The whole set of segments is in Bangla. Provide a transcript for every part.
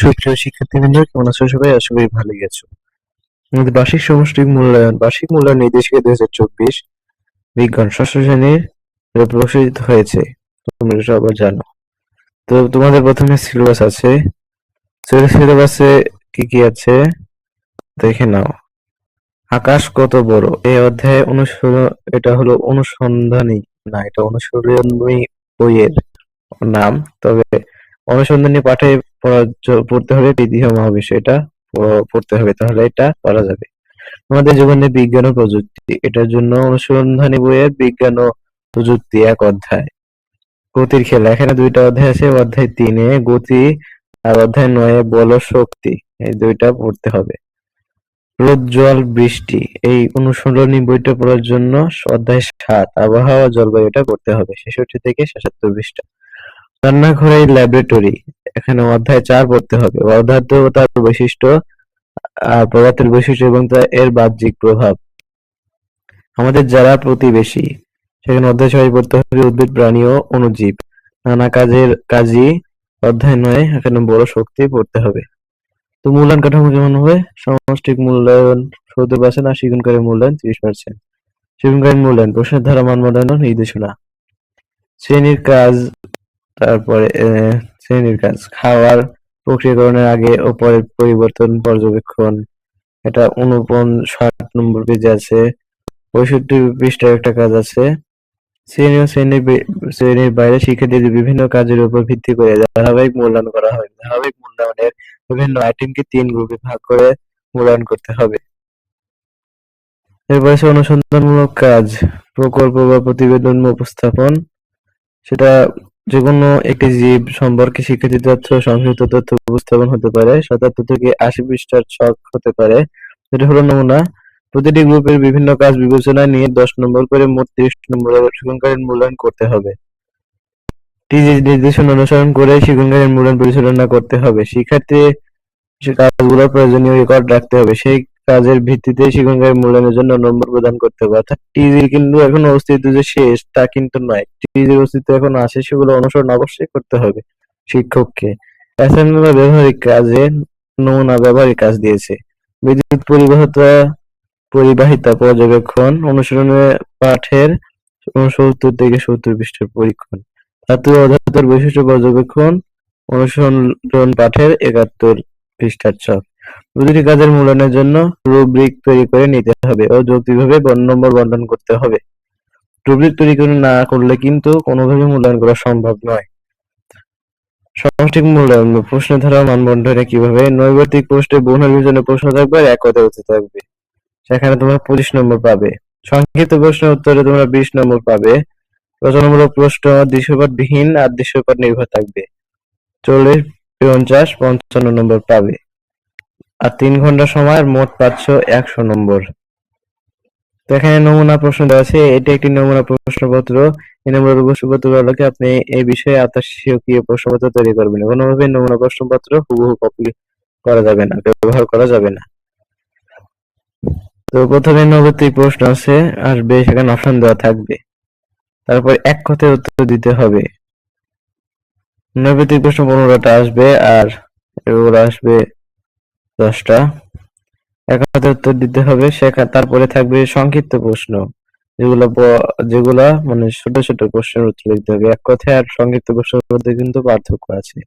সুপ্রিয় শিক্ষার্থীবৃন্দ, কেমন আছো সবাই? আশা করি ভালো গেছো আমাদের বার্ষিক সমষ্টিক মূল্যায়ন, বার্ষিক মূল্যায়ন নির্দেশিকা দুই হাজার চব্বিশ বিজ্ঞান ষষ্ঠ শ্রেণির প্রকাশিত হয়েছে। তোমরা সবাই জানো। তো তোমাদের প্রথমে সিলেবাস আছে। সিলেবাসে কি কি আছে? দেখে নাও। আকাশ কত বড়? এই অধ্যায়ে অনুসরণ, এটা হলো অনুসন্ধানী, না, এটা অনুসরণী বইয়ের নাম। তবে অনুসন্ধানী পাঠে পড়তে হবে ও মহাবিশ্ব এটা পড়তে হবে তাহলে এটা পারা যাবে। আমাদের জীবনে বিজ্ঞান ও প্রযুক্তি, এটার জন্য অনুসন্ধানী বইয়ের বিজ্ঞান ও প্রযুক্তি এক অধ্যায়। গতির খেলা, এখানে দুইটা অধ্যায় আছে, অধ্যায় তিনে গতি আর অধ্যায় নয়ে বল শক্তি, এই দুইটা পড়তে হবে। রোদ জল, বৃষ্টি, এই অনুসরণী বইটা পড়ার জন্য অধ্যায় সাত, আবহাওয়া ও জলবায়ু এটা পড়তে হবে, ছেষট্টি থেকে সাতাত্তর পৃষ্ঠা। রান্নাঘরে ল্যাবরেটরি এখানে অধ্যায় চার পড়তে হবে। ও তার বৈশিষ্ট্য পদার্থের বৈশিষ্ট্য এবং এর বাহ্যিক প্রভাব। আমাদের যারা প্রতিবেশী, সেখানে অধ্যায় ছয় পড়তে হবে, উদ্ভিদ, প্রাণী ও অণুজীব। নানা কাজের কাজী অধ্যায় নয়, এখানে বড় শক্তি পড়তে হবে। তো মূল্যায়ন কাঠামো কেমন হবে? সমষ্টিক মূল্যায়ন সত্তর পার্সেন্ট আর শিগুনকারী মূল্যায়ন ত্রিশ পার্সেন্ট শিগুনকারী মূল্যায়ন, প্রশ্নের ধারা মান নির্দেশনা। শ্রেণির কাজ, তারপরে শ্রেণির কাজ, খাওয়ার প্রক্রিয়াকরণের আগে ও পরে পরিবর্তন পর্যবেক্ষণ। এটা অনুপন ষাট নম্বর পেজে আছে। পঁয়ষট্টি পৃষ্ঠার একটা কাজ আছে। শ্রেণি ও শ্রেণির শ্রেণির বাইরে শিক্ষার্থীদের বিভিন্ন কাজের উপর ভিত্তি করে ধারাবাহিক মূল্যায়ন করা হয় ধারাবাহিক মূল্যায়নের বিভিন্ন আইটেমকে তিন গ্রুপে ভাগ করে মূল্যায়ন করতে হবে। এরপর আছে অনুসন্ধানমূলক কাজ, প্রকল্প বা প্রতিবেদন উপস্থাপন। সেটা যে কোনো একটি জীব সম্পর্কে শিক্ষার্থী তথ্য সংক্ষিপ্ত তথ্য উপস্থাপন হতে পারে। সাতাত্তর থেকে আশি পৃষ্ঠার ছক হতে পারে। যেটা হলো নমুনা। প্রতিটি গ্রুপের বিভিন্ন কাজ বিবেচনায় নিয়ে দশ নম্বর করে মোট তিরিশ নম্বর শিক্ষণকারীর মূল্যায়ন করতে হবে। টিজি নির্দেশনা অনুসরণ করে শিক্ষণকারীর মূল্যায়ন পরিচালনা করতে হবে। শিক্ষার্থী সে কাজগুলোর প্রয়োজনীয় রেকর্ড রাখতে হবে, সেই কাজের ভিত্তিতে শিক্ষণকারীর মূল্যায়নের জন্য নম্বর প্রদান করতে হবে। অর্থাৎ টিজির কিন্তু এখন অস্তিত্ব যে শেষ তা কিন্তু নয়। টিজির অস্তিত্ব এখন আছে, সেগুলো অনুসরণ অবশ্যই করতে হবে শিক্ষককে। অ্যাসাইনমেন্ট বা ব্যবহারিক কাজে নমুনা ব্যবহারিক কাজ দিয়েছে। বিদ্যুৎ পরিবাহিতা পরিবাহিতা পর্যবেক্ষণ অনুসরণে পাঠের সত্তর থেকে সত্তর পৃষ্ঠের পরীক্ষণ। ধাতু অধাতুর বৈশিষ্ট্য পর্যবেক্ষণ অনুসরণ পাঠের একাত্তর পৃষ্ঠার ছক। প্রতিটি কাজের মূল্যায়নের জন্য রুব্রিক তৈরি করে নিতে হবে ও যৌক্তিকভাবে নম্বর বন্টন করতে হবে। রুব্রিক তৈরি করে না করলে কিন্তু কোনোভাবে মূল্যায়ন করা সম্ভব নয়। সমষ্টিক মূল্যায়ন প্রশ্ন ধারা মানবন্ধনে কীভাবে প্রশ্নে বহু নির্বাচনের প্রশ্ন থাকবে আর এক কথায় উত্তর থাকবে। সেখানে তোমরা পঁচিশ নম্বর পাবে। সংক্ষিপ্ত প্রশ্নের উত্তরে তোমরা বিশ নম্বর পাবে। রচনামূলক প্রশ্ন দৃশ্যপট বিহীন আর দৃশ্যপট নির্ভর থাকবে। চল্লিশ, পঞ্চাশ, পঞ্চান্ন নম্বর পাবে। আর তিন ঘণ্টা সময়ের মোট পাচ্ছ একশো নম্বর। তো এখানে নমুনা প্রশ্ন দেওয়া আছে, এটি একটি নমুনা প্রশ্নপত্র। এই নমুনা প্রশ্নপত্র আলোকে আপনি এই বিষয়ে আত্মশিক্ষীয় প্রশ্নপত্র তৈরি করবেন। কোনোভাবে নমুনা প্রশ্নপত্র হুবহু কপি করা যাবে না, ব্যবহার করা যাবে না। তো প্রথমে নৈর্ব্যক্তিক প্রশ্ন আছে আসবে সেখানে অপশন দেওয়া থাকবে। তারপর এক কথায় উত্তর দিতে হবে। নৈর্ব্যক্তিক প্রশ্ন পনেরোটা আসবে, আর এগুলো আসবে দশটা। এক কথায় উত্তর দিতে হবে সেখানে তারপরে থাকবে সংক্ষিপ্ত প্রশ্ন, যেগুলো যেগুলা মানে ছোট ছোট প্রশ্নের উত্তর দিতে হবে। এক কথায় আর সংক্ষিপ্ত প্রশ্নের মধ্যে কিন্তু পার্থক্য আছে।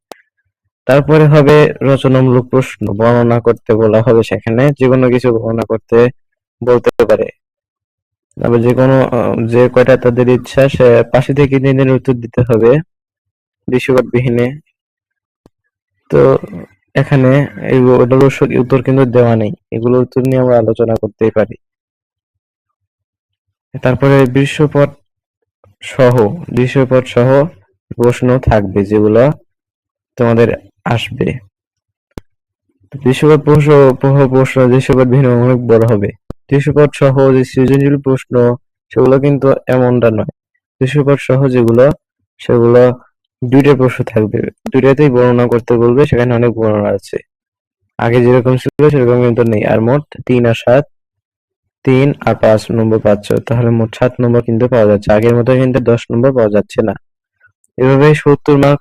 তারপরে হবে রচনামূলক প্রশ্ন, বর্ণনা করতে বলা হবে সেখানে যে কোনো কিছু বর্ণনা করতে বলতে পারে। তারপর যে কোনো যে কয়টা তাদের ইচ্ছা, সে পাশে থেকে দিনের উত্তর দিতে হবে দৃশ্যপট বিহীনে তো এখানে এগুলোর উত্তর কিন্তু দেওয়া নেই। এগুলোর উত্তর নিয়ে আমরা আলোচনা করতেই পারি। তারপরে দৃশ্যপট সহ দৃশ্যপট সহ প্রশ্ন থাকবে যেগুলো তোমাদের আসবে। দৃশ্যপট প্রশ্ন দৃশ্যপট ভিন্ন অনেক বড় হবে। দৃশ্যপট সহ যে সৃজনশীল প্রশ্ন, সেগুলো কিন্তু এমনটা নয়। দৃশ্যপট সহ যেগুলো, সেগুলো দুইটা প্রশ্ন থাকবে। দুইটাতেই বর্ণনা করতে বলবে, সেখানে অনেক বর্ণনা আছে। আগে যেরকম ছিল, সেরকম কিন্তু নেই। আর মোট তিন আর সাত, তিন আর পাঁচ নম্বর পাচ্ছ তাহলে মোট সাত নম্বর কিন্তু পাওয়া যাচ্ছে। আগের মতো কিন্তু দশ নম্বর পাওয়া যাচ্ছে না। এভাবে সত্তর মার্ক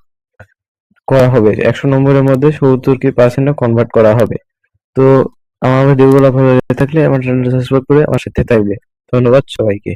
করা হবে। একশো নম্বরের মধ্যে সত্তর কি পার্সেন্টে কনভার্ট করা হবে। তো আমার ভালো লেগে থাকলে আমার চ্যানেলটা সাবস্ক্রাইব করে আমার সাথে থাকবে। ধন্যবাদ সবাইকে।